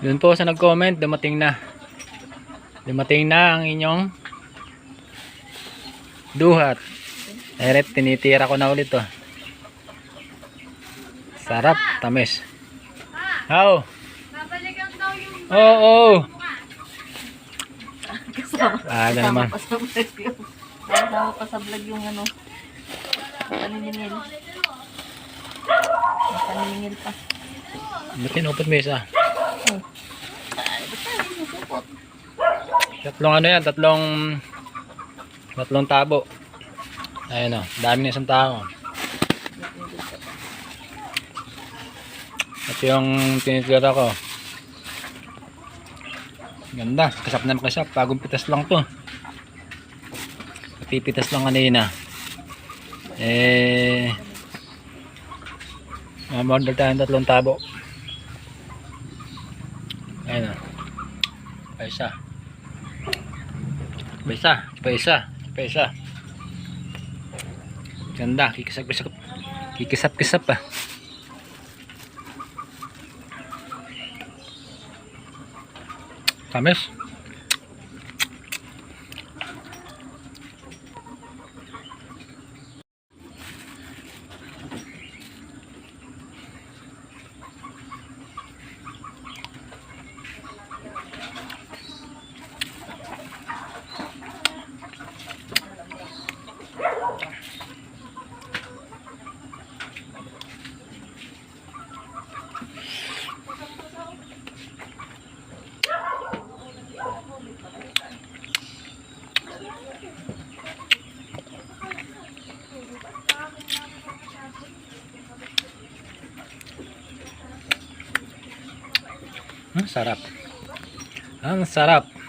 Doon po sa nag-comment, dumating na. Dumating na ang inyong duhat. Eret, tinitira ko na ulit to. Sarap, tamis. How? Babalikan daw yung Oo, oo. Kasama. Ah, ano naman. Kasama pa sa vlog yung, ano, paniningil. Paniningil pa. Ba't tinupot mo isa? Tatlong ano yan, tatlong tatlong tabo. Ayun o, dami na isang tao. At yung tinitira ko. Ganda, kasap na kasap. Bagong pitas lang to. Pipitas lang kanina. Eh, mamorder tayo ng tatlong tabo. Ayun o. Pa isa. Pa isa. Ganda. Kikisap-kisap. Kikisap-kisap ah. Tamis. Ang sarap. Ang sarap.